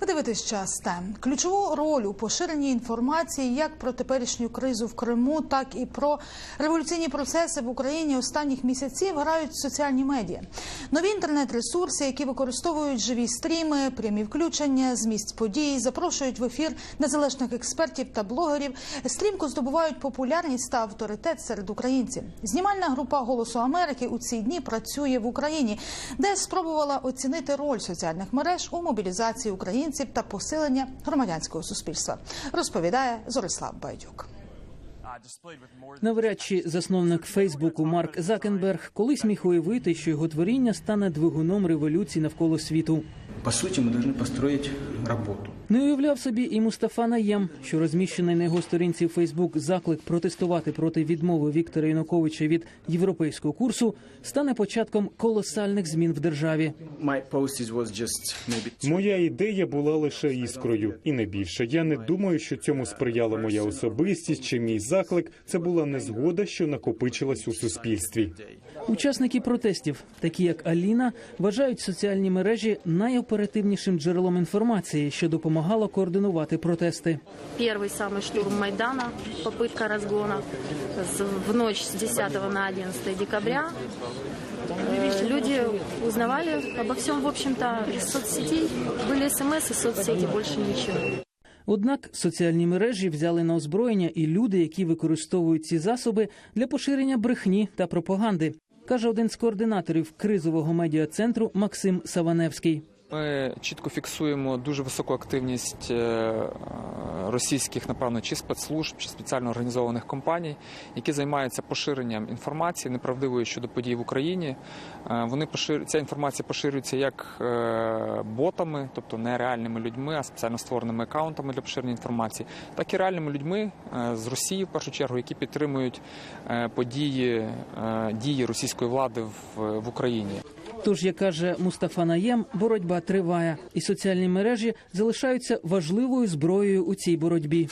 Ви дивитесь час тем. Ключову роль у поширенні інформації як про теперішню кризу в Криму, так і про революційні процеси в Україні останніх місяців грають соціальні медіа. Нові інтернет-ресурси, які використовують живі стріми, прямі включення з місць подій, запрошують в ефір незалежних експертів та блогерів, стрімко здобувають популярність та авторитет серед українців. Знімальна група Голосу Америки у ці дні працює в Україні, де спробувала оцінити роль соціальних мереж у мобілізації українців та посилення громадянського суспільства. Розповідає Зорислав Байдюк. Навряд засновник Фейсбуку Марк Закенберг колись міг уявити, що його творіння стане двигуном революції навколо світу. По сути, мы должны построить работу. Не уявляв собі і Мустафа Наєм, що розміщений на його сторінці в Фейсбук заклик протестувати проти відмови Віктора Януковича від європейського курсу стане початком колосальних змін в державі. Моя ідея була лише іскрою, і не більше. Я не думаю, що цьому сприяла моя особистість чи мій заклик. Це була незгода, що накопичилась у суспільстві. Учасники протестів, такі як Аліна, вважають соціальні мережі найоперативнішим джерелом інформації, що допомагало координувати протести. Первый самый штурм Майдана, попытка разгона с- в ночь с 10 на 11 декабря. Э, Люди узнавали обо всем, в общем-то, из соцсетей. Были смс из соцсети, больше ничего. Однак соціальні мережі взяли на озброєння і люди, які використовують ці засоби для поширення брехні та пропаганди, каже один з координаторів кризового медіа-центру Максим Саваневський. Ми чітко фіксуємо дуже високу активність е, російських, напевно, чи спецслужб, чи спеціально організованих компаній, які займаються поширенням інформації неправдивої щодо подій в Україні. Е, Вони пошир... Ця інформація поширюється як е, ботами, тобто не реальними людьми, а спеціально створеними акаунтами для поширення інформації, так і реальними людьми е, з Росії, в першу чергу, які підтримують події дії російської влади в Україні. Тож, як каже Мустафа Наєм, боротьба триває, і соціальні мережі залишаються важливою зброєю у цій боротьбі.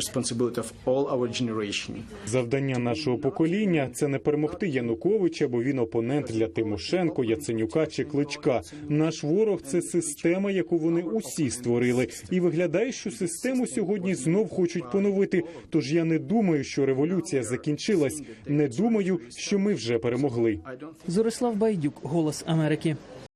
Responsibility of all our generation. Завдання нашого покоління це не перемогти Януковича, бо він опонент для Тимошенко, Яценюка чи Кличка. Наш ворог це система, яку вони усі створили. І виглядає, що систему сьогодні знов хочуть поновити. Тож я не думаю, що революція закінчилась. Не думаю, що ми вже перемогли. Зорислав Байдюк, Голос Америки.